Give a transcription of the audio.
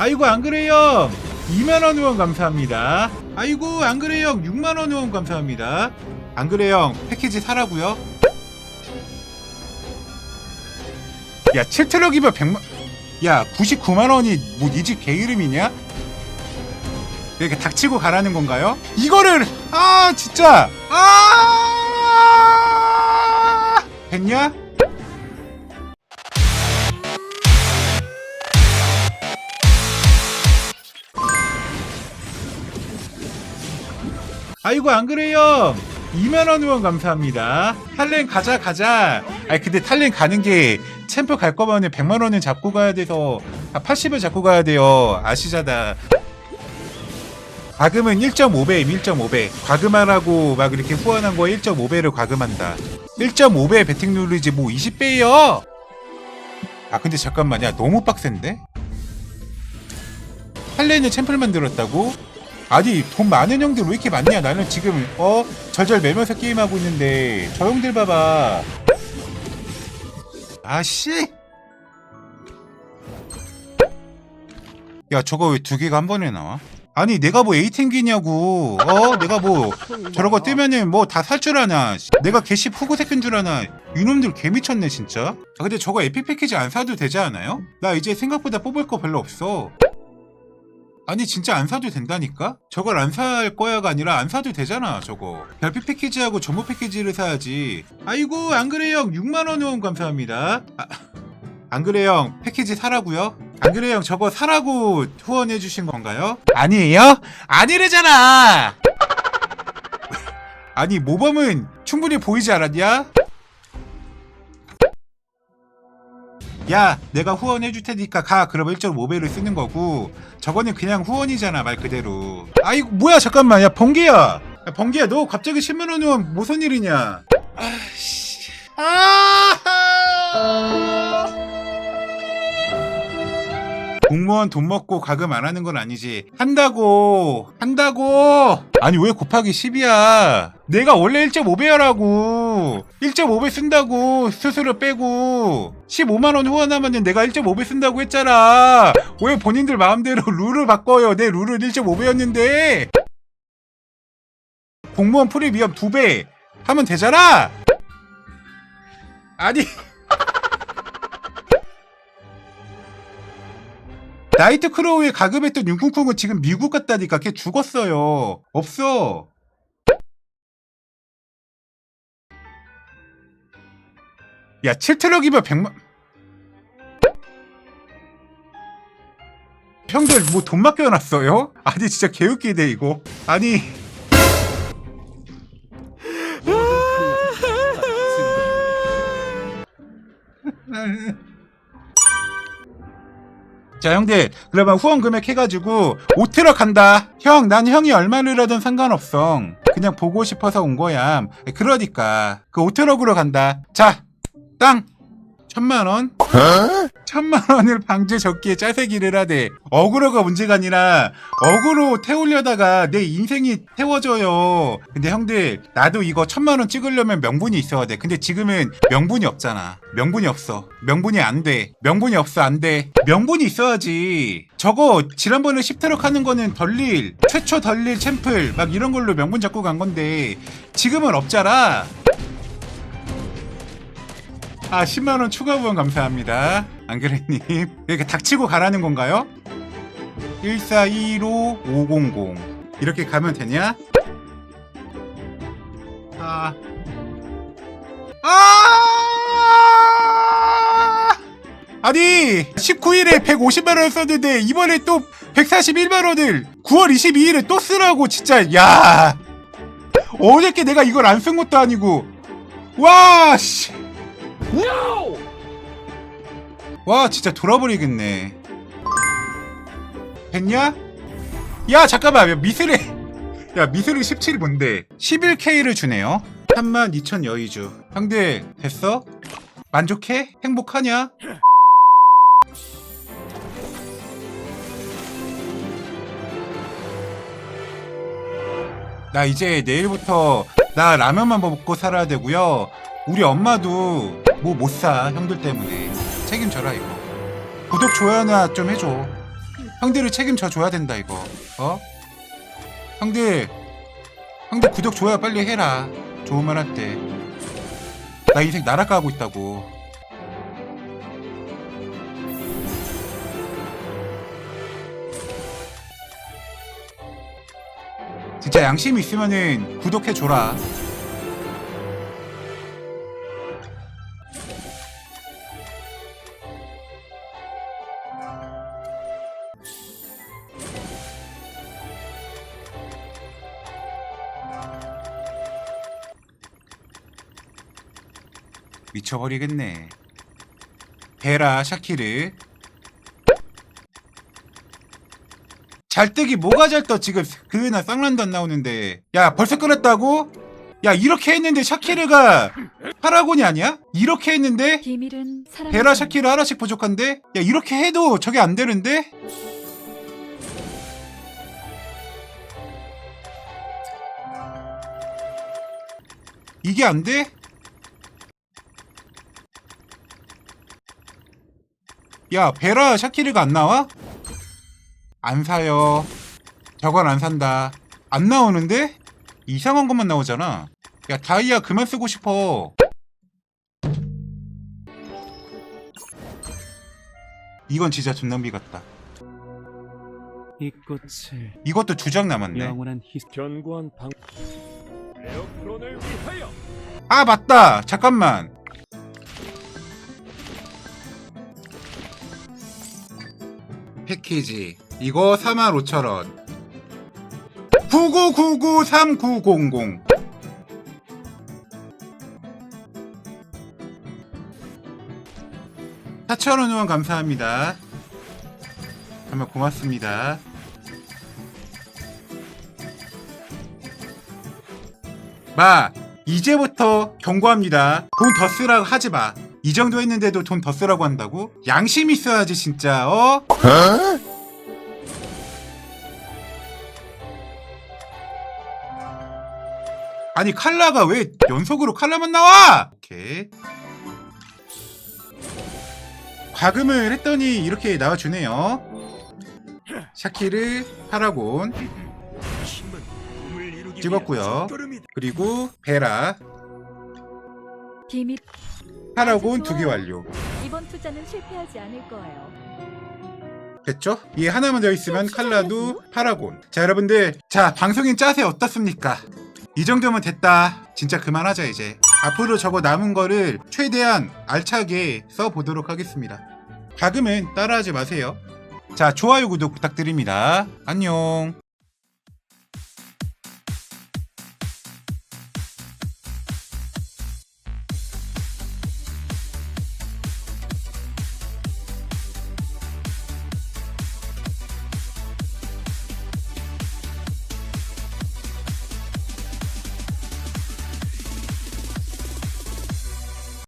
아이고 안 그래요. 2만원 후원 감사합니다. 아이고 안 그래요. 6만원 후원 감사합니다. 안 그래요. 패키지 사라고요? 야 7트럭이면 100만 야 99만원이 뭐 이 집 개 이름이냐? 이렇게 닥치고 가라는 건가요? 이거를 아 진짜! 아! 됐냐? 아이고 안 그래요? 2만원 후원 감사합니다. 탈렌 가자 가자. 아니 근데 탈렌 가는 게 챔프 갈 거면 100만 원은 잡고 가야 돼서 아, 80을 잡고 가야 돼요. 아시잖아. 과금은 1.5배임 1.5배. 과금하라고 막 이렇게 후원한 거 1.5배를 과금한다. 1.5배 베팅 누르지 뭐 20배요? 아 근데 잠깐만 야 너무 빡센데? 할렌은 챔프를 만들었다고? 아니 돈 많은 형들 왜 이렇게 많냐? 나는 지금 어? 절절 매면서 게임하고 있는데 저 형들 봐봐. 아씨! 야 저거 왜 두 개가 한 번에 나와? 아니 내가 뭐 에이팅기냐고. 어? 내가 뭐 저런 거 뜨면은 뭐 다 살 줄 아나. 씨. 내가 개시 새끈 줄 아나. 이놈들 개 미쳤네 진짜. 아 근데 저거 에피 패키지 안 사도 되지 않아요? 나 이제 생각보다 뽑을 거 별로 없어 아니 진짜 안 사도 된다니까? 저걸 안 살 거야가 아니라 안 사도 되잖아 저거 별빛 패키지하고 전부 패키지를 사야지 아이고 안 그래요 6만원 후원 감사합니다 아, 안 그래요 패키지 사라고요? 안 그래요 저거 사라고 후원해 주신 건가요? 아니에요? 아니래잖아 아니 모범은 충분히 보이지 않았냐? 야 내가 후원해 줄 테니까 가. 그럼 1.5배를 쓰는 거고. 저거는 그냥 후원이잖아 말 그대로. 아이고 뭐야? 잠깐만. 야 번개야. 야, 번개야. 너 갑자기 10만원 후원 무슨 일이냐? 아씨. 아 공무원 돈 먹고 가금 안 하는 건 아니지. 한다고! 한다고! 아니 왜 곱하기 10이야? 내가 원래 1.5배야라고. 1.5배 쓴다고 수수료 빼고. 15만원 후원하면 내가 1.5배 쓴다고 했잖아. 왜 본인들 마음대로 룰을 바꿔요? 내 룰은 1.5배였는데. 공무원 위험 2배. 하면 되잖아! 아니 나이트 크로우에 가급했던 윤쿵쿵은 지금 미국 갔다니까 걔 죽었어요. 없어. 야 7트럭이면 100만. 형들 뭐 돈 맡겨놨어요? 아니 진짜 개웃기네 이거. 아니 자 형들 그러면 후원 금액 해가지고 5트럭 간다. 형 난 형이 얼마를 하든 상관없어. 그냥 보고 싶어서 온 거야. 그러니까 그 5트럭으로 간다. 자 땅! 천만원 천만 원을 방제 적기에 짜세기를 하되 어그로가 문제가 아니라 어그로 태우려다가 내 인생이 태워져요. 근데 형들 나도 이거 천만 원 찍으려면 명분이 있어야 돼. 근데 지금은 명분이 없잖아. 명분이 없어. 명분이 안 돼. 명분이 없어 안 돼. 명분이 있어야지. 저거 지난번에 10트럭 하는 거는 덜릴 최초 덜릴 챔플 막 이런 걸로 명분 잡고 간 건데 지금은 없잖아 아 10만원 추가 후원 감사합니다 안그래님 이렇게 닥치고 가라는 건가요? 14215 이렇게 가면 되냐? 아... 아! 아니 19일에 150만원 썼는데 이번에 또 141만원을 9월 22일에 또 쓰라고 진짜 야 어저께 내가 이걸 안 쓴 것도 아니고 와 씨. 와 진짜 돌아버리겠네 됐냐? 야 잠깐만 야, 미스리 야 미스리 17이 뭔데 11K를 주네요 32,000 여의주 형들 됐어? 만족해? 행복하냐? 나 이제 내일부터 나 라면만 먹고 살아야 되고요 우리 엄마도 뭐 못 사 형들 때문에. 책임져라 이거. 구독 좋아요나 좀 해줘. 형들을 책임져 줘야 된다 이거. 어? 형들 형들 구독 좋아요 빨리 해라. 좋은 말 할 때. 나 인생 날아가고 있다고. 진짜 양심 있으면은 구독해 줘라 미쳐버리겠네. 베라 샤키르. 잘뜨기 뭐가 잘떠 지금 그나 쌍란도 안 나오는데 야 벌써 끊었다고? 야 이렇게 했는데 샤키르가 파라곤이 아니야? 이렇게 했는데 베라 샤키르 하나씩 부족한데? 야 이렇게 해도 저게 안 되는데? 이게 안 돼? 야 베라 샤키르가 안 나와? 안 사요. 저건 안 산다. 안 나오는데? 이상한 것만 나오잖아. 야 다이아 그만 쓰고 싶어. 이건 진짜 존남비 같다. 이 꽃을 이것도 두 장 남았네. 영원한 희 견고한 방 에어크론을 위하여! 아 맞다! 잠깐만 패키지. 이거 45,000원. 99993900 4,000원 후원 감사합니다. 정말 고맙습니다. 마 이제부터 경고합니다. 돈 더 쓰라고 하지 마. 이 정도 했는데도 돈 더 쓰라고 한다고? 양심 있어야지 진짜. 어? 아니 칼라가 왜 연속으로 칼라만 나와? 오케이. 과금을 했더니 이렇게 나와주네요. 샤키르, 파라곤, 찍었고요. 그리고 베라, 파라곤 두개 완료. 이번 투자는 실패하지 않을 거예요. 됐죠? 이 하나만 더 있으면 칼라도 파라곤. 자, 여러분들. 자, 방송인 짜세 어떻습니까? 이 정도면 됐다. 진짜 그만하자, 이제. 앞으로 저거 남은 거를 최대한 알차게 써보도록 하겠습니다. 가금은 따라하지 마세요. 자, 좋아요, 구독 부탁드립니다. 안녕.